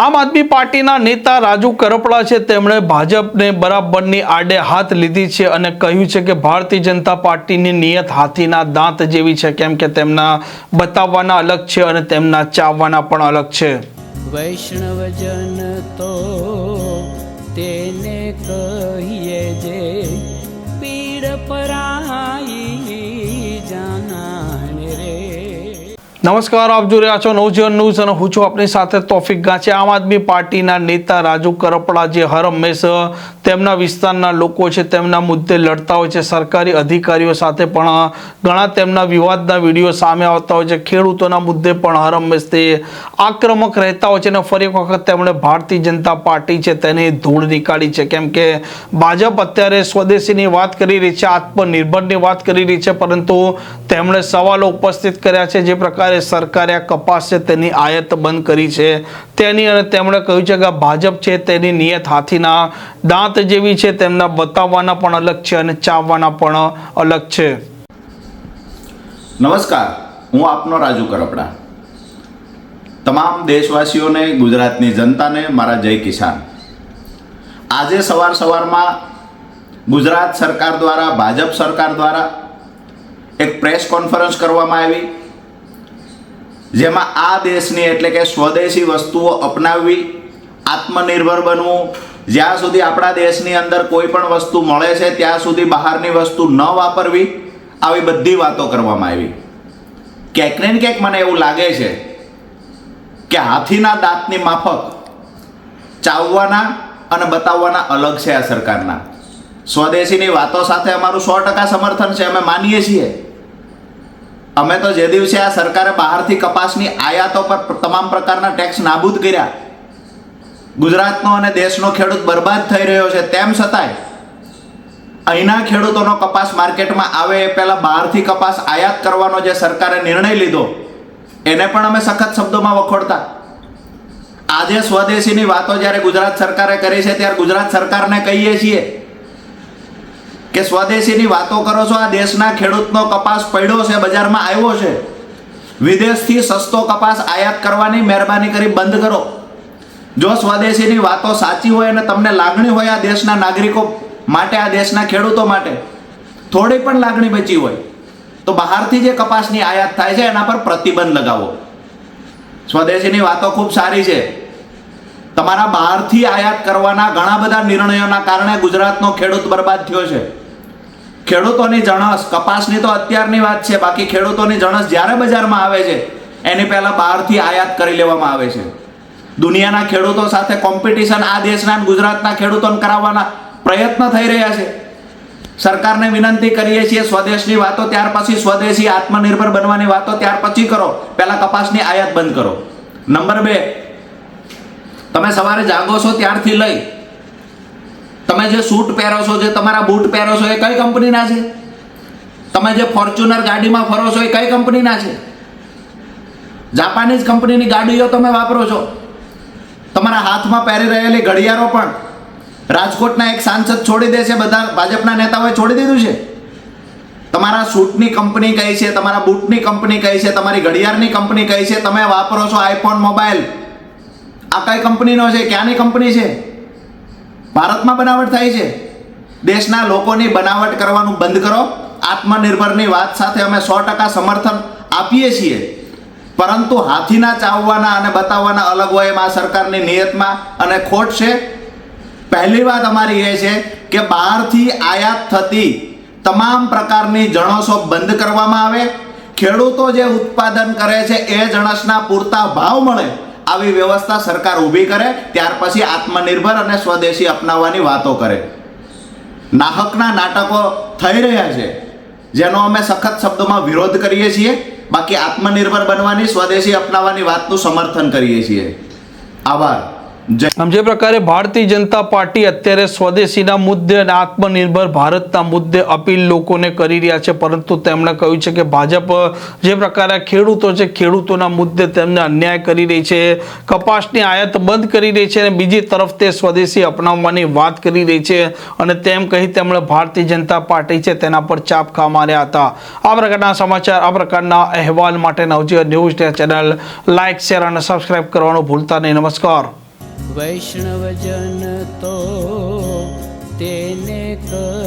આમ આદમી પાર્ટીના નેતા રાજુ કરપડા છે. તેમણે ભાજપને બરાબરની આડે હાથ લીધી છે અને કહ્યું છે કે ભારતીય જનતા પાર્ટીની નિયત હાથીના દાંત જેવી છે. કેમ કે તેમના બતાવવાના અલગ છે અને તેમના ચાવવાના પણ અલગ છે. વૈષ્ણવજન તો તેને કહીએ નમસ્કાર, આપ જોઈ રહ્યા છો નવજીવન ન્યૂઝ અને હું છું આપની સાથે તોફિક ગાંચે. આમ આદમી પાર્ટીના નેતા રાજુ કરપડા જે હર હંમેશ તેમના વિસ્તારના લોકો છે, તેમના મુદ્દે લડતા હોય છે, સરકારી અધિકારીઓ સાથે પણ ઘણા તેમના વિવાદના વીડિયો સામે આવતા હોય છે. ખેડૂતોના મુદ્દે પણ હર હંમેશ તે આક્રમક રહેતા હોય છે અને ફરી એક વખત તેમણે ભારતીય જનતા પાર્ટી છે તેની ધૂળ નીકાળી છે. કેમ કે ભાજપ અત્યારે સ્વદેશીની વાત કરી રહી છે, આત્મનિર્ભરની વાત કરી રહી છે, પરંતુ તેમણે સવાલો ઉપસ્થિત કર્યા છે જે પ્રકારે સરકારે આ કપાસ છે તેની આયાત બંધ કરી છે. તેની અને તેમણે કહ્યું છે કે ભાજપ છે તેની નિયત હાથીના દાંત જેવી છે, તેમના બતાવવાના પણ અલગ છે અને ચાવવાના પણ અલગ છે. નમસ્કાર, હું આપનો રાજુ કરપડા. તમામ દેશવાસીઓને, ગુજરાતની જનતાને મારા જય કિસાન. આજે સવાર સવારમાં ગુજરાત સરકાર દ્વારા, ભાજપ સરકાર દ્વારા એક પ્રેસ કોન્ફરન્સ કરવામાં આવી. જેમાં આ દેશની એટલે કે સ્વદેશી વસ્તુઓ અપનાવવી, આત્મનિર્ભર બનવું, જ્યાં સુધી આપણા દેશની અંદર કોઈ પણ વસ્તુ મળે છે, ત્યાં સુધી બહારની વસ્તુ ન વાપરવી, આવી બધી વાતો કરવામાં આવી. ક્યાંક ને ક્યાંક મને એવું લાગે છે કે હાથીના દાંતની માફક ચાવવાના અને બતાવવાના અલગ છે આ સરકારના. સ્વદેશીની વાતો સાથે અમારું સો ટકા સમર્થન છે, અમે માનીએ છીએ. અમે તો જે દિવસે આ સરકારે બહારથી કપાસની આયાતો પર તમામ પ્રકારના ટેક્સ નાબૂદ કર્યા, ગુજરાતનો અને દેશનો ખેડૂત બરબાદ થઈ રહ્યો છે, તેમ છતાંય અહીંના ખેડૂતોનો કપાસ માર્કેટમાં આવે એ પહેલાં બહારથી કપાસ આયાત કરવાનો જે સરકારે નિર્ણય લીધો, એને પણ અમે સખત શબ્દોમાં વખોડતા. આજે સ્વદેશીની વાતો જ્યારે ગુજરાત સરકારે કરી છે, ત્યારે ગુજરાત સરકારને કહીએ છીએ કે સ્વદેશીની વાતો કરો છો, આ દેશના ખેડૂતનો કપાસ પડ્યો છે, બજારમાં આવ્યો છે. વિદેશથી સસ્તો કપાસ આયાત કરવાની મહેરબાની કરી બંધ કરો. જો સ્વદેશીની વાતો સાચી હોય અને તમને લાગણી હોય આ દેશના નાગરિકો માટે, આ દેશના ખેડૂતો માટે, થોડી પણ લાગણી બચી હોય, તો બહારથી જે કપાસની આયાત થાય છે, એના પર પ્રતિબંધ લગાવો. સ્વદેશીની વાતો ખૂબ સારી છે. તમારા બહારથી આયાત કરવાના ઘણા બધા નિર્ણયોના કારણે ગુજરાતનો ખેડૂત બરબાદ થયો છે. ખેડૂતોની જણસ, કપાસની તો અત્યારની વાત છે, બાકી ખેડૂતોની જણસ જ્યારે બજારમાં આવે છે, એની પહેલાં બહારથી આયાત કરી લેવામાં આવે છે. દુનિયાના ખેડૂતો સાથે કોમ્પિટિશન આ દેશના ગુજરાતના ખેડૂતોને કરાવવાના પ્રયત્ન થઈ રહ્યા છે. સરકારને વિનંતી કરીએ છીએ સ્વદેશની વાતો, ત્યાર પછી સ્વદેશી આત્મનિર્ભર બનવાની વાતો, ત્યાર પછી કરો. પહેલા કપાસની આયાત બંધ કરો. નંબર બે, તમે સવારે જાગો છો ત્યારથી લઈ તમે જે સૂટ પહેરો છો, જે તમારા બૂટ પહેરો છો, એ કઈ કંપનીના છે? તમે જે ફોર્ચ્યુનર ગાડીમાં ફરો છો, એ કઈ કંપનીના છે? જાપાનીઝ કંપનીની ગાડીઓ તમે વાપરો છો. તમારા હાથમાં પહેરી રહેલી ઘડિયાળો પણ રાજકોટના એક સાંસદ છોડી દે છે, બધા ભાજપના નેતાઓએ છોડી દીધું છે. તમારા સૂટની કંપની કઈ છે, તમારા બૂટની કંપની કઈ છે, તમારી ઘડિયાળની કંપની કઈ છે, તમે વાપરો છો આઈફોન મોબાઈલ આ કઈ કંપનીનો છે? ક્યાંની કંપની છે? ભારતમાં બનાવટ થાય છે. દેશના લોકોની બનાવટ કરવાનું બંધ કરો. આત્મનિર્ભરની વાત સાથે અમે સો ટકા સમર્થન આપીએ છીએ. પરંતુ હાથીના ચાવવાના અને બતાવવાના અલગ હોય એમાં સરકારની નિયતમાં અને ખોટ છે. પહેલી વાત અમારી એ છે કે બહારથી આયાત થતી તમામ પ્રકારની જણસો બંધ કરવામાં આવે. ખેડૂતો જે ઉત્પાદન કરે છે એ જણસના પૂરતા ભાવ મળે. આવી વ્યવસ્થા સરકાર ઊભી કરે, ત્યાર પછી આત્મનિર્ભર અને સ્વદેશી અપનાવવાની વાતો કરે. નાહકના નાટકો થઈ રહ્યા છે, જેનો અમે સખત શબ્દોમાં વિરોધ કરીએ છીએ. બાકી આત્મનિર્ભર બનવાની, સ્વદેશી અપનાવવાની વાતનું સમર્થન કરીએ છીએ. આભાર. આમ જે પ્રકારે ભારતીય જનતા પાર્ટી અત્યારે સ્વદેશીના મુદ્દે અને આત્મનિર્ભર ભારતના મુદ્દે અપીલ લોકોને કરી રહ્યા છે, પરંતુ તેમણે કહ્યું છે કે ભાજપ જે પ્રકારે ખેડૂતો છે, ખેડૂતોના મુદ્દે તેમને અન્યાય કરી રહી છે, કપાસની આયાત બંધ કરી રહી છે અને બીજી તરફ તે સ્વદેશી અપનાવવાની વાત કરી રહી છે અને તેમ કહી તેમણે ભારતીય જનતા પાર્ટી છે તેના પર ચાપખા માર્યા હતા. આ પ્રકારના સમાચાર, આ પ્રકારના અહેવાલ માટે Navjivan news channel like, share અને સબસ્ક્રાઇબ કરવાનું ભૂલતા નહીં. નમસ્કાર. વૈષ્ણવજન તો તેને જે